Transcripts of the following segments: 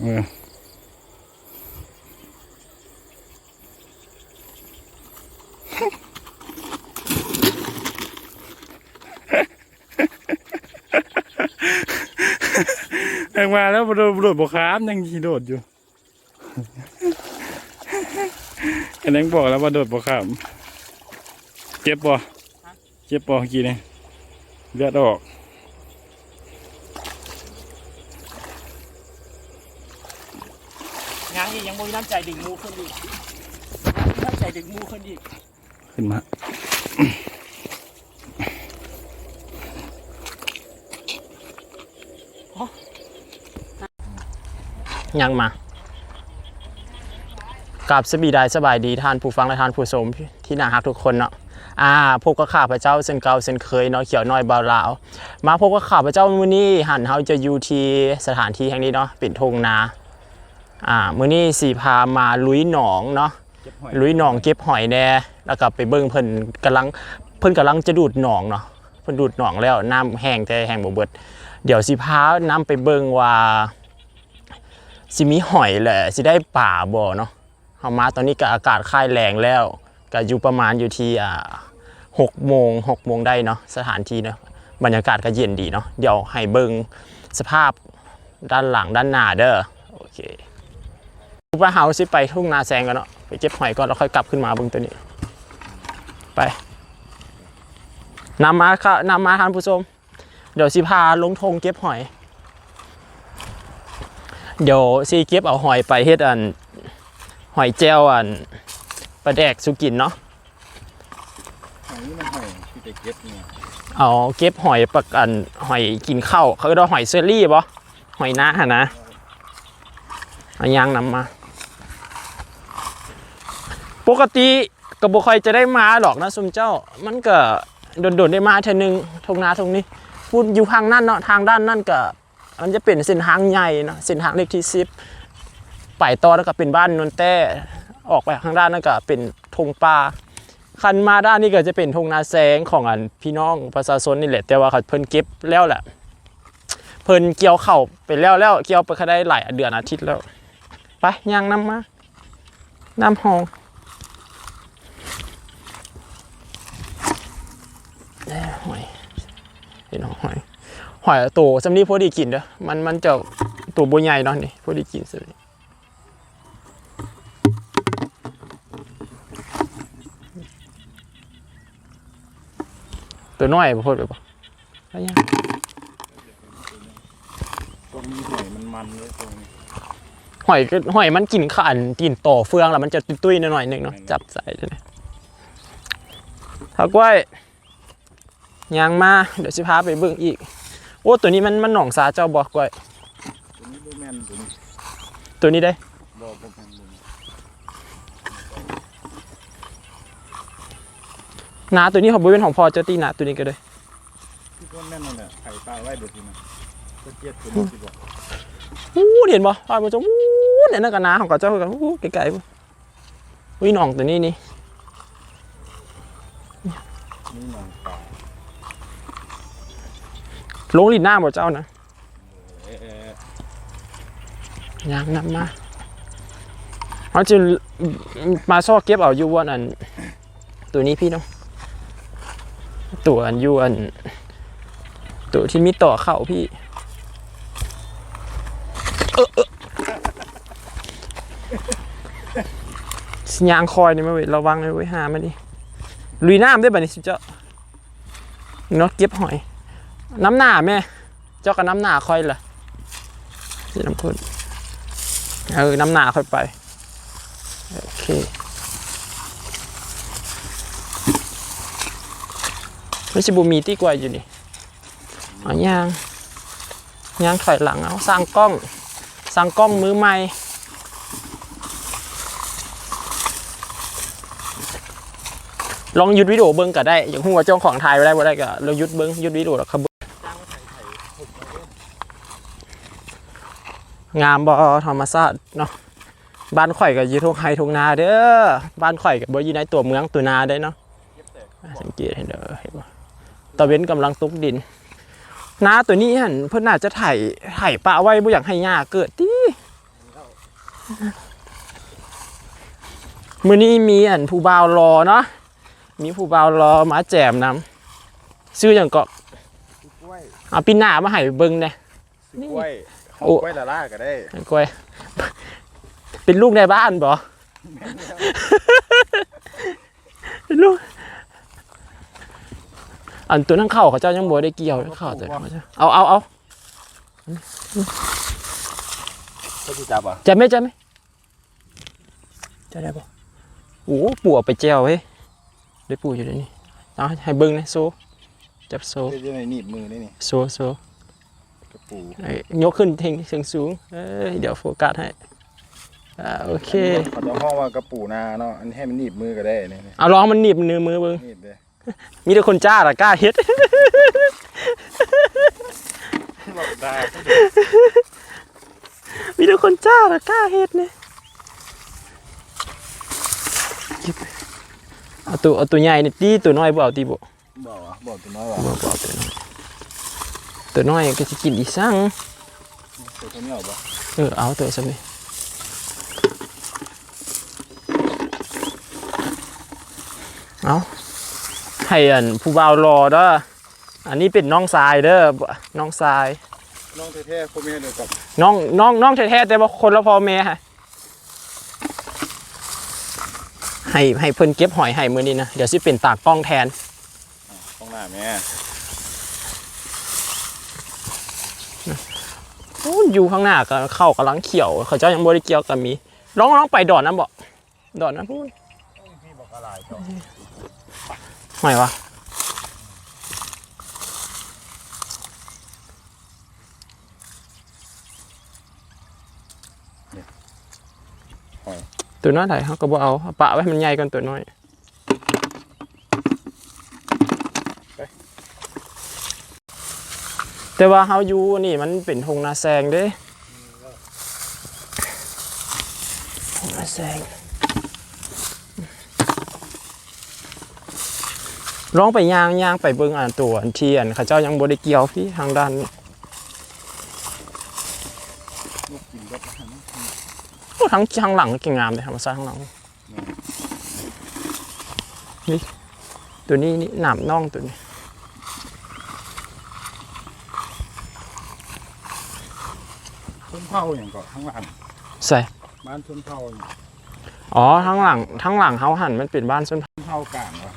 เออแองมาแล้วโดดบโดดบกขามยังขี่โดดอยู่ไอ้นังบอกแล้วว่าโดดบกขามเจ็บปะเจ็บปะเมื่อกี้นี่เลือดออก ยังอีกยังบ่ มีน้ำใจดึงมูขึ้นอีกมีน้ำใจดึงมูขึ้นอีก ขึ้นมา ยังมากับสบีดายสบายดีท่านผู้ฟังและท่านผู้ชมที่น่ารักทุกคนเนาะอ่าพบกับข้าพเจ้าเส้นเก่าเส้นเคยเนาะเขียวน้อยเบาลาวมาพบกับข้าพเจ้ามื้อนี้หันเฮาจะอยู่ที่สถานที่แห่งนี้เนาะปิ่นทงนา อ่ามื้อนี้สีพามาลุยหนองเนาะลุยหนองเก็บหอยแน่แล้วก็ไปเบิ่งเพิ่นกำลังเพิ่นกำลังจะดูดหนองเนาะเพิ่นดูดหนองแล้วน้ำแห้งแต่แห้งบ่เบิดเดี๋ยวสิพาน้ำไปเบิ่งว่าสิมีหอยแหละสิได้ป่าบ่เนาะเฮามาตอนนี้ก็อากาศค่ายแรงแล้วก็อยู่ประมาณอยู่ที่อ่า6โมง6โมงได้เนาะสถานที่เนาะบรรยากาศก็เย็นดีเนาะเดี๋ยวให้เบิ่งสภาพด้านหลังด้านหน้าเด้อโอเค ว่าเฮาสิไปทุ่งนาแซงกันเนาะไปเก็บหอยก่อนแล้วค่อยกลับขึ้นมาเบิ่งตัวนี้ ไปนำมาค่ะนำมาท่านผู้ชมเดี๋ยวสิพาลงทงเก็บหอย เดี๋ยวสิเก็บเอาหอยไปเฮ็ดอัน หอยแจ้วอันปลาแดกสุกินเนาะหอยนี่มันหอยที่จะเก็บเนี่ยเอาเก็บหอยปักอันหอยกินข้าวเขาเรียกว่าหอยเซอรี่บ่หอยหน้าหะนะเอายางนำมา ปกติก็บ่ค่อยจะได้มาหรอกนะซุมเจ้า มันก็โดนๆได้มาเท่อนึงทงนาทงนี้พูดอยู่ทางนั่นเนาะทางด้านนั่นก็ มันจะเป็นเส้นทางใหญ่เนาะเส้นทางเลขที่สิบไปต่อแล้วก็เป็นบ้านนนแต้ออกไปข้างด้านนั่นก็เป็นทงป่าคันมาด้านนี้ก็จะเป็นทงนาแซงของอันพี่น้องประชาชนนี่แหละ แต่ว่าเขาเพิ่นเก็บแล้วแหละเพิ่นเกี่ยวเข่าไปแล้วแล้วเกี่ยวไปเขาได้หลายเดือนอาทิตย์แล้ว ไปย่างน้ำมา น้ำหอง แน่หอยเห็นหอยหอยตัวสำลีพอดีกินเด้อมันมันจะตัวบัวใหญ่เนาะนี่พอดีกินสำลีตัวน้อยบ่พอดไปบ่ไปยังตรงนี้หอยมันมันเลยตรงนี้หอยก็หอยมันกินขันกินต่อเฟืองแล้วมันจะตุ้ยๆหน่อยๆหนึงเนาะจับใส่เลยนะถักไว้ ยางมาเดี๋ยวสิพาไปเบิ่งอีก โอ้ตัวนี้มันมันหนองสาเจ้าบอกไว้ตัวนี้ดูแม่นตัวนี้ตัวนี้ได้บอกผมแม่นตัวนี้นาตัวนี้ของบริเวณของพอเจ้าตีนาตัวนี้ก็เลยที่ต้นแม่นนั่นแหละไข่ปลาไว้เดี๋ยวทีนะก็เจี๊ยบตัวนี้ที่บอกอู้เห็นบ่พอมันจะอู้เนี่ยนั่นกับนาของกับเจ้ากันอู้ไกลๆบ่วิ่งหนองตัวนี้นี่นี่หนองปลา ลงลิ้นหน้าบ่เจ้านะยางนำมาเขาจะมาซอกเก็บเอาอยู่วันอัน ตัวนี้พี่เน้องตัวอันอยู่อัน ตัวที่มีต่อเข่าพี่ยางคอยนี่มาเว้ยระวังเลยเว้ยหามาดิลุยน้ำได้บ่นี่สิเจ้าเนาะเก็บหอย น้ำหนาแม่เจ้ากับน้ำหนาค่อยละสีน้ำข้นเออน้ำหนาค่อยไปโอเคไม่ใช่บูมีที่กว่าอยู่นี่เอายางยางถอยหลังเอาสร้างกล้องสร้างกล้องมือใหม่ลองหยุดวิดีโอเบิ้งก็ได้อย่างหัวาเจ้าของถ่ายไว้ได้บ่ได้ก็เราหยุดเบิ้งหยุดวิดีโอแล้วครับ งามบ่ธรรมชาติเนาะบ้านข่อยก็อยู่ทุ่งไฮทุ่งนาเด้อบ้านข่อยก็บ่อยู่ในตัวเมืองตัวนาได้เนาะสังเกตเห็นเด้อเห็นบ่ตะเว้นกำลังตกดินนาตัวนี้หั่นเพิ่นน่าจะไถไถปะไว้บ่อยากให้หญ้าเกิดติมื้อนี้มีอันผู้บ่าวรอเนาะมีผู้บ่าวรอมาแจมนํซื้อหยังก็กล้วยเอาปีหน้ามาให้เบิ่งเด้กล้วย โอ้กล้วยละล่าก็ได้กล้วยเป็นลูกในบ้านบ่เป็นลูกอันตัวนั่งเข้าเขาเจ้ายังบ่ได้เกี่ยวเข้าแต่เขาเจ้าเอาเอาเอาก็จะจับอะจะไหม่จะไหม่จะได้บ่โอ้ปู่เอาไปแจวเฮ้ยได้ปู่อยู่ในนี้เอาให้เบิ่งนะโซจับโซเจะในหนีบมือนี่นี่โซโซกระ ปูไอ้ยกขึ้นเทงเสียงสูง เอ้ยเดี๋ยวโฟกัสให้อ่าโอเคเขาจะห้องว่ากระปูนาเนาะอันนี้ให้มันหนีบมือก็ได้นี่นี่เอาลองมันหนีบมือมือเบิ่งหนีบเลยมีแต่คนจ้าล่ะกล้าเฮ็ดบอกได้มีแต่คนจ้าล่ะกล้าเฮ็ดเนี่ยเอาตัวเอาตัวใหญ่นี่ตีตัวน้อยบ่เอาตีบ่บอกอะบอกตัวน้อยว่ะบ่บ่เอาตัวน้อย ตัวน้อยก็สิกินอีสังตัวตัวนี้ออกปะเออเอาตัวซะแม่เอาให้อันผู้บ่าวรอเด้ออันนี้เป็นน้องทรายเด้อบ่น้องทรายน้องแท้ๆพ่อแม่เดียวกับน้องน้องน้องแท้ๆแต่ว่าคนละพ่อแม่ฮะให้ให้เพิ่นเก็บหอยให้มื้อนี้นะเดี๋ยวสิเป็นตากล้องแทนห้องหน้าแม่ อ้ยอยู่ข้างหน้าก็เข้ากำลังเขียว เขาเจ้ายังบ่ได้เกี่ยวกับมีลองลองไปดอนนั้นบ่ดอนนั้นพูดพี่บอกอะไรต่อหอยวะตัวน้อยไหนเขาก็บ่เอาเอาปะไว้ให้มันใหญ่ก่อนตัวน้อย แต่ว่าเฮาอยู่นี่มันเป็นทงนาแซงเด้ทงนาแซงร้องไปย่างย่างไปเบิ่งอ่านตัวอันเทียนเขาเจ้ายังบ่ได้เกี่ยวพี่ทางด้านนี้ลูกกินก็โอ้ทั้งทางหลังก็เก่งงามเลยธรรมชาติข้างหลังนี่ตัวนี้นี่หนามน่องตัวนี้ ชน เผาอย่างก่อนข้างหลังใส่บ้านชนเผาเนี่ยอ๋อทั้งหลังทั้งหลังเฮาหันมันเป็นบ้านส้นชนเผากลางวะ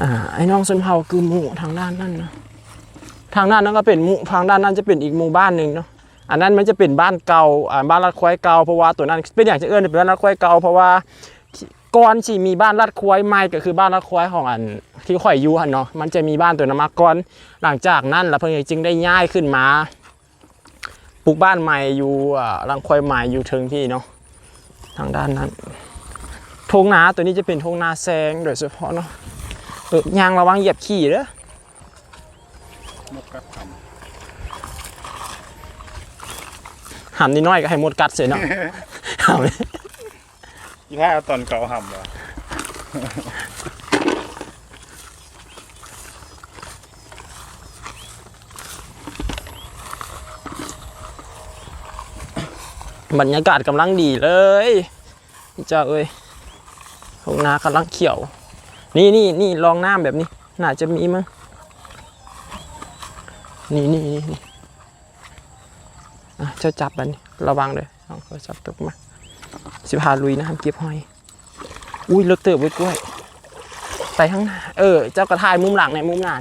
อ่าไอ้น้องส้นเผาคือหมู่ทางด้านนั่นนะทางด้านนั้นก็เป็นหมู่ทางด้านนั้นจะเป็นอีกหมู่บ้านหนึ่งเนาะอันนั้นมันจะเป็นบ้านเก่าอ่าบ้านรัดควายเก่าเพราะว่าตัวนั้นเป็นอย่างจะเอื้อนเป็นบ้านรัดควายเก่าเพราะว่าก่อนที่มีบ้านรัดควายใหม่ก็คือบ้านรัดควายของอันที่ข่อยอยู่หันเนาะมันจะมีบ้านตัวนั้นมาก่อนหลังจากนั้นแล้วเพิ่นจึงได้ย้ายขึ้นมา ปลูกบ้านใหม่อยู่อ่ารังควายใหม่อยู่เทิงที่เนาะทางด้านนั้นทงนาตัวนี้จะเป็นทงนาแซงโดยเฉพาะเนาะเออยางระวังเหยียบขี่เด้อมดกัดทหำนิดหน้อยก็ให้หมดกัดเสียเนาะหำำยี่ห้าตอนเก่าห่ำวะ บรรยากาศกำลังดีเลยเจ้าเอ้ยทงนากำลังเขียว นี่นี่นี่ลองน้ำแบบนี้ น่าจะมีมั้งนี่นี่นี่นี่เจ้าจับมันนี่ระวังเลยลองเขาจับตกมาสิพาลุยนะห้ามเก็บหอย อุ้ยเลิกเติบไว้กล้วยไปข้างหน้า เออ เจ้ากระทายมุมหลังในมุมหน้า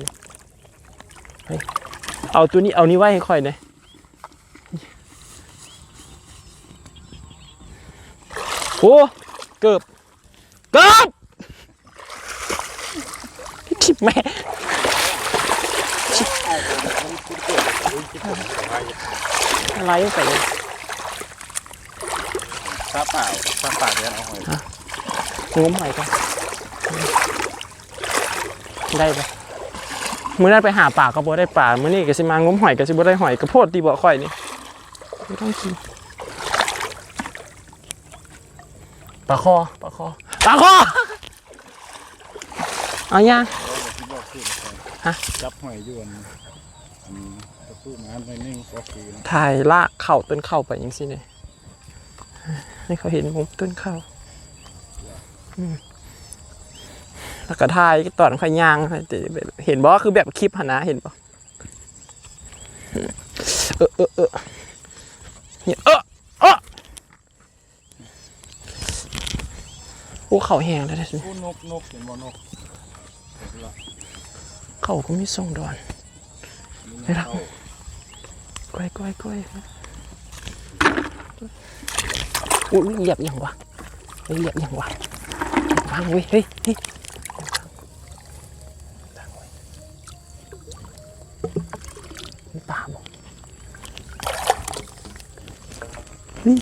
เอาตัวนี้เอานี้ไว้ให้ค่อยหน่ย โอ้เกือบเกือบทิบแม่อะไรใส่ซาเปล่าซาปากเดี๋ยวเอาหอยงมหอยกันได้ปะมื้อนั้นไปหาป่าก็บ่ได้ป่ามื้อนี้ก็สิมางมหอยก็สิบ่ได้หอยกระโพดดีบ่ข่อยนี่ไม่ต้องกินป ลาคอปลาคอปลาคอเอาย่างที่บอกคือฮะจับหอยอยวนอันประตูน้ำในนิ่งก็คือนะถ่ายลากเข่าต้นเข่าไปยังสิเนี่ยให้เขาเห็นมุมต้นข้าวอืมแล้วก็ถ่ายตอนเขาย่างแต่แบบเห็นบ่คือแบบคลิปหนนะเห็นบ่เออเออเออเนี่ยเออเออ โอ้เขาแห้งแล้วเด้อโอ้นกนกเห็นบ่นกเขาก็มีส่งดอนไม่รับก้อยก้อยก้อยอุ้ยเหยียบอย่างวะเฮ้ยเหยียบอย่างวะวางเว้ยเฮ้ยเฮ้ยมีป่าบ่นี่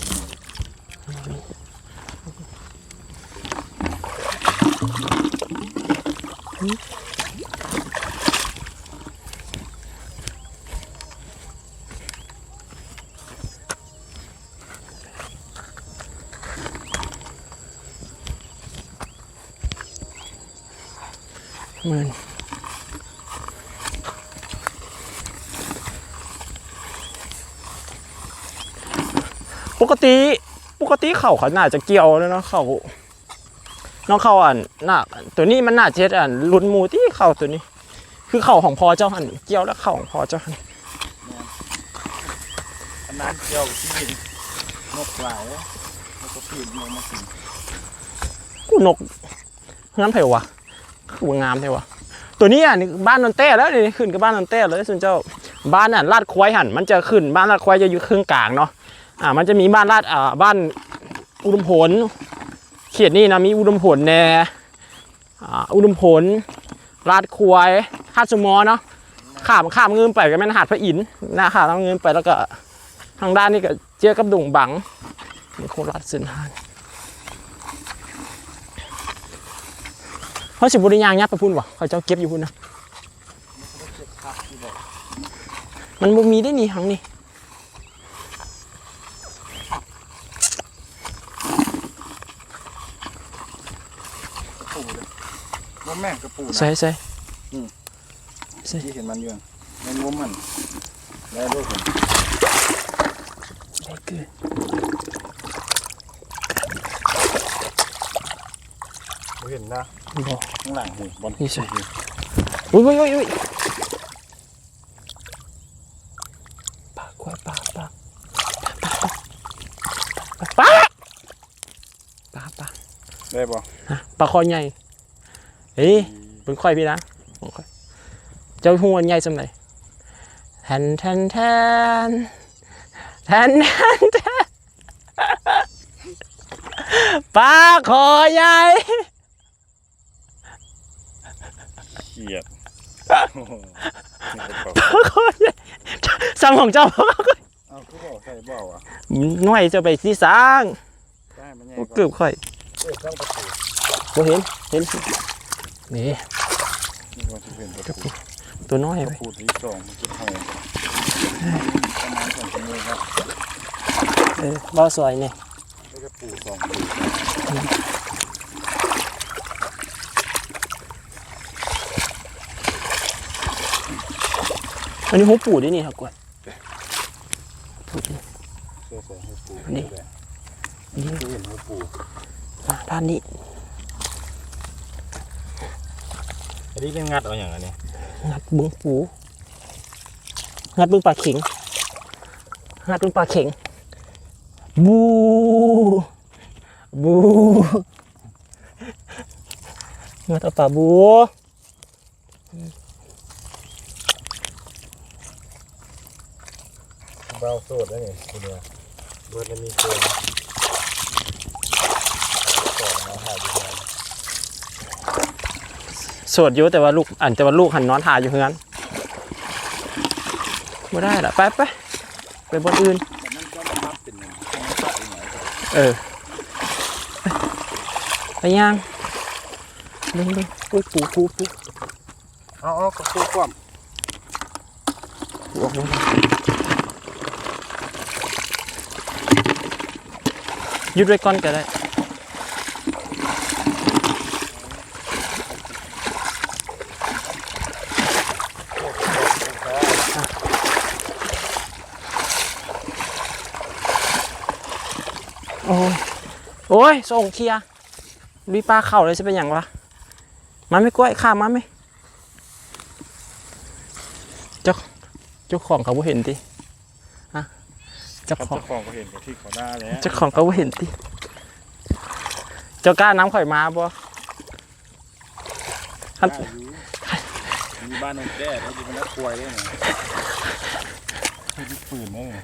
หมือนปกติปกติเขาเขาน่าจะเกี่ยวแล้วเนาะเขาน้องเขาอะน่าตัวนี้มันน่าจะเฮ็ดอะลุ้นหมูที่เขาตัวนี้ คือเขาของพอเจ้าหันเกี่ยวแล้วเขาของพอเจ้าหันอันนั้นเกี่ยวกับที่ดินนกหลายนกกระพีนนกมากินกูนกงั้นไผวะ คือว่างามไผวะตัวนี้อะบ้านนนเต้แล้วนี่ขึ้นกับบ้านนนเต้เลยส่วนเจ้าบ้านอะลาดควายหันมันจะขึ้นบ้านลาดควายจะอยู่ครึ่งกลางเนาะอ่ามันจะมีบ้านลาดอ่าบ้านอุดมผล เขตนี้นะมีอุดมผลแน่อ่าอุดมผลลาดควายหาดสมอเนาะข้ามข้ามเงินไปก็แม่นหาดพระอินทร์น้าข้ามเงินไปแล้วก็ทางด้านนี้ก็เจอกับดงบังนี่โคราชเส้นทาง เขาสิบุรียางยับไปพุ่นวะเขาเจ้าเก็บอยู่พุ่นนะมันบ่มีได้นี่หังนี่กระปูเลยว่าแม่งกระปูนะใส่ใส่ที่เห็นมันอยู่ในงมมันได้ลูกผมใส่เกลือ บ่ เห็นนะบ่ข้างหลังหูบอลนี่ใส่อุ้ยอุ้ยอุ้ยอุ้ยปลากล้วยปลาปลาปลาปลาปลาได้บ่ปลาคอใหญ่เฮ้ยเป็นค่อยพี่นะเป็นค่อยเจ้าหัวใหญ่สำไหนแทนแทนแทนแทนแทนแทนปลาคอใหญ่ เกียดปลาคอใหญ่สั่งของเจ้าเอาคือบอกใส่บ่าวอะหน่วยจะไปที่สร้างได้มันใหญ่โอ้กเกืว่าอบค่อยเออต้องกระปูบ่เห็นเห็นนี่นี่ว่าจะเป็นกระปูตัวน้อยกไประปูที่สองมันจะแพงประมาณสองชั่วโมงครับเออบ่ซอยนี่ได้กระปูสองปู อันนี้หัวปูด้วยนี่ครับกวยเสื้อใส่ให้ปูนี่นี่คือเห็นให้ปูมาด้านนี้ อันนี้เป็นงัดเอาอย่างอันนี้งัดบึงปู งัดบึงปลาเข็ง งัดบึงปลาเข็ง บู บู งัดเอาปลาบู เบาโสดได้นี่ทีเดียวเบิร์ดมันมีเกลือสองมาหาอยู่แล้วสวดอยู่แต่ว่าลูกอันแต่ว่าลูกหันนอนถ่ายอยู่เฮือนไม่ได้ละไปไปไปบนอื่น แต่นั่นก็มาพับเป็นอย่างนี้มันตัดอย่างไรเออ ไปย่างดึงดึงอุ้ยปูปูปูเอาเอากระปูความ ปูออกมา ยุดไว้ก่อนก็ได้โอ้ยโอ้ยส่งเคลียร์ลุยปลาเข่าเลยจะเป็นอย่างวะมาไม่กล้วยข้ามมาไหมเจ้าเจ้าของเขาบ่เห็นติ จ้าครับของเจ้าของก็เห็นกับที่เขาได้แล้วเจ้าของเขาบ่เห็นติเจ้ากล้าน้ำข่อยมาบ่คันได้อยู่มีบ้านนนแด้แล้วอยู่เป็นนักควยได้ไงที่ปืนได้ไง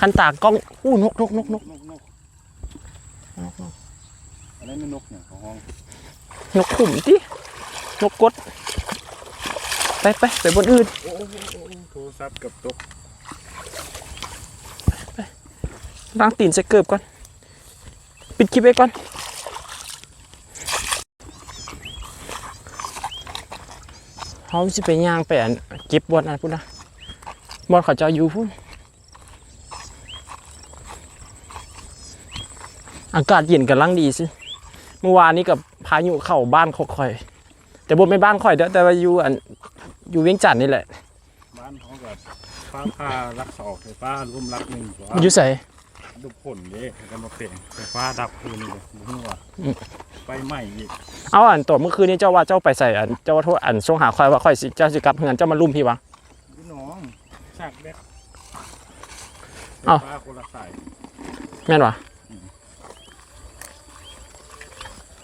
คันตากล้องอู้นกนกนกนกนกนกอะไรไม่นกเนี่ยของห้องนกขุมตินกกดไปไปไปบนอื่นโอ้โหโทรศัพท์กับตก ล้างตีนใส่เกิบก่อน ปิดคลิปไว้ก่อนเขาสิไปย่างไปอันเก็บบอลอันพุ่นนะบอลเขาเจะอยู่พุ่นอากาศเย็นกันลังดีสิ เมื่อวานนี้กับพายุเข้าบ้านเขาค่อย แต่บนไม่บ้านค่อยเด้อแต่ว่าอยู่อันอยู่เวียงจันทน์นี่แหละ บ้านเขากับฟ้าผ่ารักสองไฟฟ้าร่วมรักหนึ่งกว่าอยู่ใส่ ดูผลเด้กันมาเปลี่ยนไฟฟ้าดับคืนนี่เลยมึงว่าอืมไปใหม่อีกเอาอันตัวเมื่อคืนนี้เจ้าว่าเจ้าไปใส่อันเจ้าว่าโทษอันช่วงหาคอยว่าคอยสิเจ้าสิกลับเฮือนเจ้ามาลุ่มพี่วะพี่น้องฉากแรกไฟเอ้าฟ้าคนละสายแม่นวะ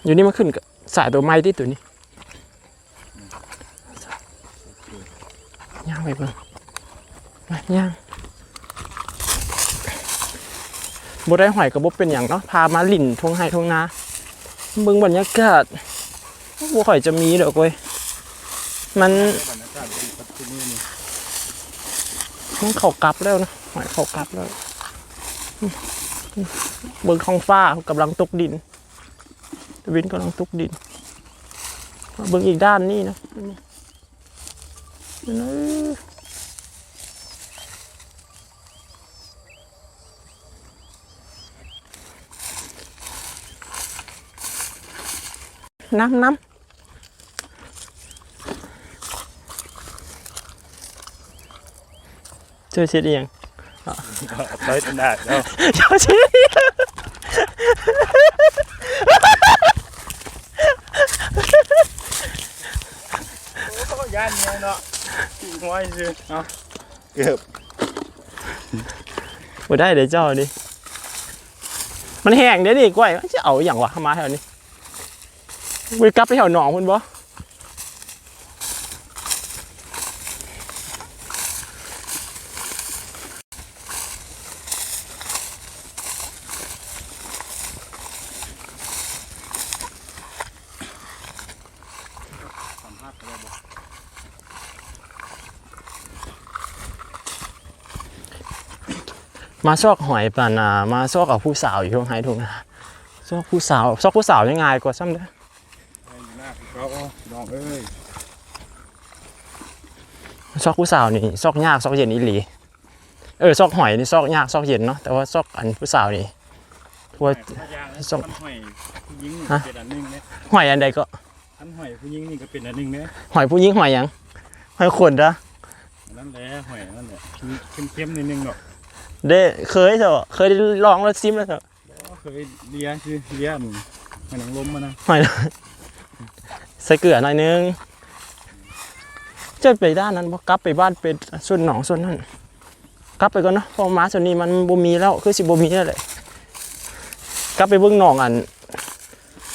อยู่นี่มันขึ้นกับสายตัวไม้ที่ตัวนี้ย่างไปเบิ่งมาย่าง บ่ได้หอยกับบเป็นอย่างเนาะพามาหลิ่นทงไห้ทงนาเบิ่งบรรยากาศบ่ค่อยจะมีดอกเว้ยมันมันเข้ากลับแล้วนะหอยเข้ากลับแล้วอืมอืมเบิ่งท้องฟ้ากำลังตกดินตะวินกำลังตกดินมาเบิ่งอีกด้านนี่นะนี่นี่น้ำน้ำเจอเช็ดเอียง ใช้ขนาดแล้ว เจอเช็ดเอียง โอ้ย่านเนี้ยเนาะทิ้งไว้สิเอาเกือบบ่ได้เดี๋ยวเจ้าดิมันแห้งเดี๋ยวดิกล้วยมันจะเอาอหย่างวะมาแถวนี้ ไปกลับไปแถวหนองคุณบ่มาซอกหอยปานามาซอกกับผู้สาวอยู่ตรงไฮทุ่งนาซอกผู้สาวซอกผู้สาวยังไงกว่าซ้ำเด้อ ให้อยู่หน้าเขาน้ องเอ้ยซอกผู้สาวนี่ซอกยากซอกเย็นอีหลีเออซอกหอยนี่ซอกยากซอกเย็นเนาะแต่ว่าซอกอันผู้สาวนี่ว่าส่ส่งงหอยผู้หญิงนี่ฮะ เป็นอันหนึงเนี่ยหอยอันใดก็อันหอยผู้หญิงนี่ก็เป็นอันหนึงเนี่ยหอยผู้หญิงหอยหยังหอยขนเด้ออันนั่นแหละหอยอันนั่นแหละเข้มๆนิดนึงเนาะเด้เคยเถอะเคยได้ลองแล้วซิมแล้วเถอะก็เคยเลียคือเลียมันมันหนังลมมานะหอย ใส่เกลือหน่อยนึงจะไปด้านนั้นกลับไปบ้านเป็ดส่วนหนองส่วนนั้นกลับไปก่อนเนาะเพอม้าส่วนนี้มันบ่มีแล้วคือสิบ่มีแล้วแหละกลับไปเบิ่งหนองอัน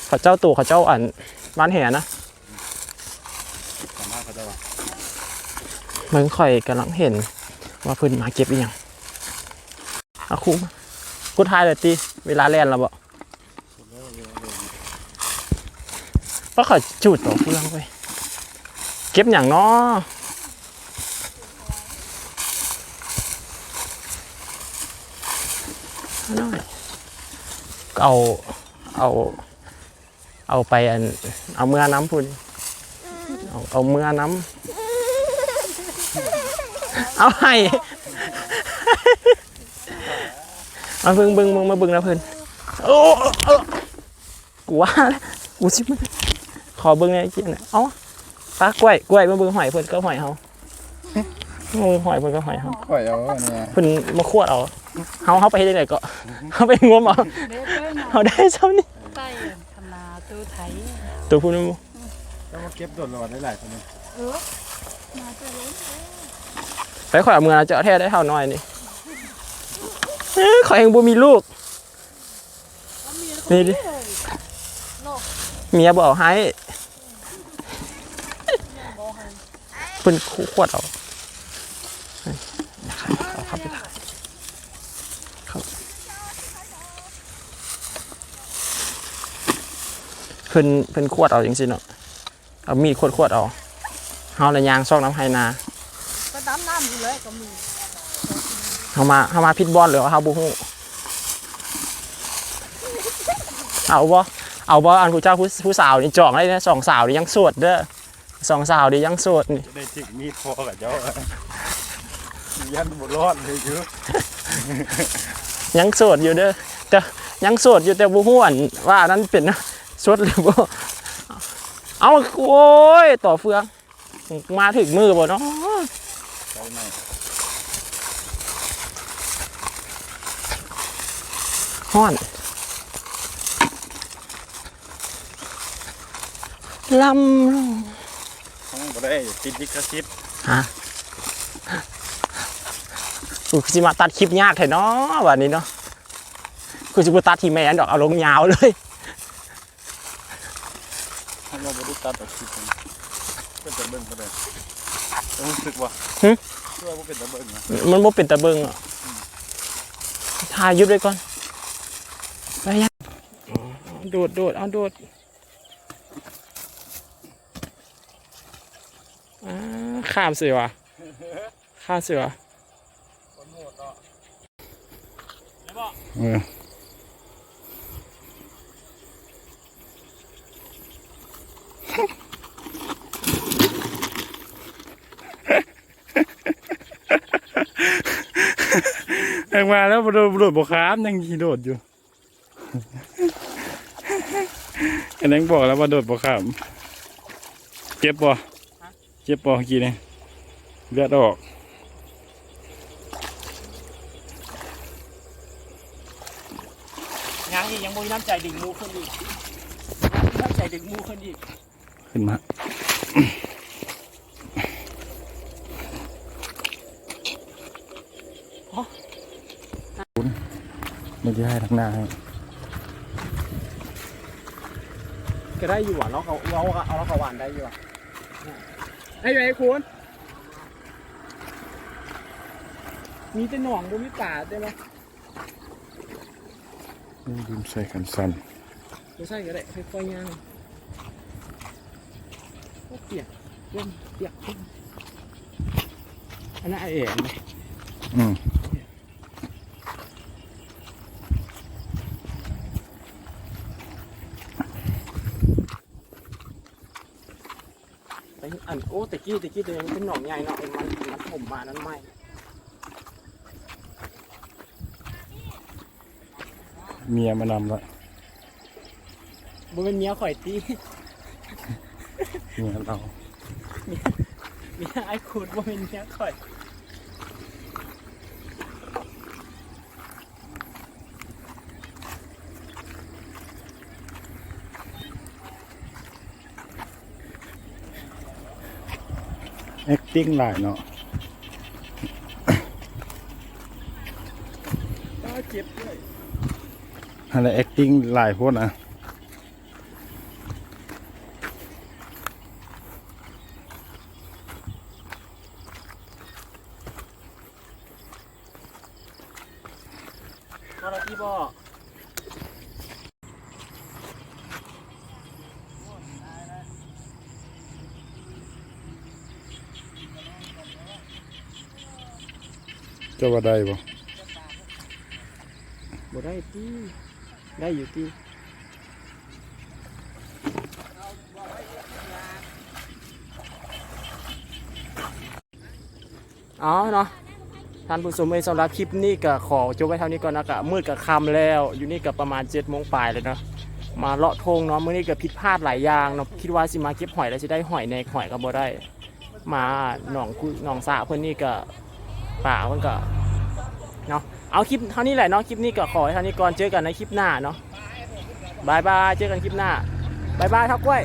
เขาเจ้าตู่เขาเจ้าอันบ้านแห่นะสามารถเขาจะว่าเบิ่งข่อยกำลังเห็นว่าพิ่นมาเก็บอีหยังอาคุมกูทายเลยติเวลาแล่นแล้วบ่ เพราเขาจูดต่อเฟืองไปเก็บอย่างน้อน้อยเอาเอาเอาไปอันเอาเมื่อน้ำพุ่นเอาเอาเมื่อน้ำเอาให้มาเบิ่งเบิ่งเบิ่งมาเบิ่งนะเพิ่นโอ้กูว่าแล้วกูสิมึง ขอเบิ่งในอยเกี่ยหน่อยเอ้าปลากล้วยกล้วยมาเบิ่งหอยเพิ่นก็หอยเฮางูหอยเพิ่นก็หอยเฮาข่อยเอาอันเนี่ยเพิ่นมาขวดเอาเฮาเฮาไปเฮ็ดจังไดก็เฮาไปงมเอาเด็กเลยนะเฮาได้ซ้ำนี่ใต้ทำนาตู้ไถตัวผู้นี้ต้องมาเก็บโดดหลอดได้หลายคนเลยเออมาเจอเลยไปข่อยเอามือนะเจาะแท้ได้เท่าน้อยนี่เอ้ยข่อยเองบ่มีลูกนี่ดิ เมียบ่เอาให้เพิ่นขวดเอาเอาครับไปถ่ายครับเพิ่นเพิ่นขวดเอาจังซี่เนาะเอามีดขวดขวดเอาเฮาละยางซอกน้ำไหนาก็ดำน้ำอยู่เลยก็มีเฮามาเฮามาพิดบอลหรือว่าเฮาบ่ฮู้เอาบ่ เอาบ่อันผู้เจ้าผู้ผู้สาวนี่จองได้นะสองสาวนี่ยังโสดเด้อสองสาวนี่ยังโสดนี่จะได้จิกมีดพอกับเจ้ายันบุรอดเลยเยอะยังโสดอยู่เด้อแต่ยังโสดอยู่แต่บ่ฮู้อันว่าอันนั้นเป็นโสดหรือบ่เอาโอ้ยต่อเฟืองมาถึงมือบ่เนาะใจไหมฮ้อน ลำลงห้องบ่ได้ติดลิขสิทธิ์ฮะกูสิมาตัดคลิปยากแท้เนาะวันนี้เนาะกูสิบ่ตัดที่แม่นดอกเอาลงยาวเลยห้องเราบ่ได้ตัดออกคลิปเลยเป็นตะเบิ่งก็ได้ต้องรู้สึกว่าหึเชื่อว่าเป็นตะเบิ่งนะมันบ่เป็นตะเบิงอะถ่ายหยุดไว้ก่อนไปยังอ๋อโดดโดดเอาโดดอ่า ข้ามเสือวะข้ามเสือเออออกมาแล้วโดดโดดบกขามยังยีโดดอยู่อันนั้นบอกแล้วว่าโดดบกขามเจ็บปะเจ็บปะเมื่อกี้นี่เลือดออกยังอีกยังบ่มีน้ำใจดึงมูขึ้นอีกน้ำใจดึงมูขึ้นอีก ขึ้นมาไม่ได้ให้ทักหน้าให้ก็ได้อยู่อะเราเขาเราเอาเราเขาหวานได้อยู่อะ ให้อยู่ไอ้คุณมีแต่หนองบ่มีป่าได้ไหมลืมใส่กันสั้นไม่ใช่ก็ได้ค่อยๆย่างโอ้เปียกเล่นเปียกอันนั้นไอเอ๋นะอืม ไปอัน โอ้ตะกี้ตะกี้ตัวนี้มันเป็นหนองใหญ่เนาะเอ็นมันมันถมมานั้นไม่เมียมานำละบ่เป็นเมียข่อยตีเมียเราเมียไอ้คุณบ่เป็นเมียข่อย แอคติ้งหลายเนาะก็เจ็บด้วยอะไรแอคติ้งหลายโพดนะ มาแล้วที่บ่ เจ้าว่าได้บ่บ่ได้ตีได้อยู่ตีอ๋อเนาะท่านผู้ชมเอ้ยสำหรับคลิปนี้ก็ขอจบไว้เท่านี้ก่อนนะกะมืดกับคำแล้ว อยู่นี่ก็ประมาณ7จ็ดโมงปลายเลยเนาะมาเลาะทงเนาะมื้อนี้ก็ผิดพลาดหลายอย่างเนาะคิดว่าสิมาเก็บหอยแล้วสิได้หอยในหอยก็บ่ได้ มาหนองกุหนองสาเพิ่นนี่ก็ ป่ามันก็เนาะเอาคลิปเท่านี้แหละเนาะคลิปนี้ก็ขอให้เท่านี้ก่อนเจอกันในคลิปหน้าเนาะบายบายเจอกันคลิปหน้าบายบายทักกล้วย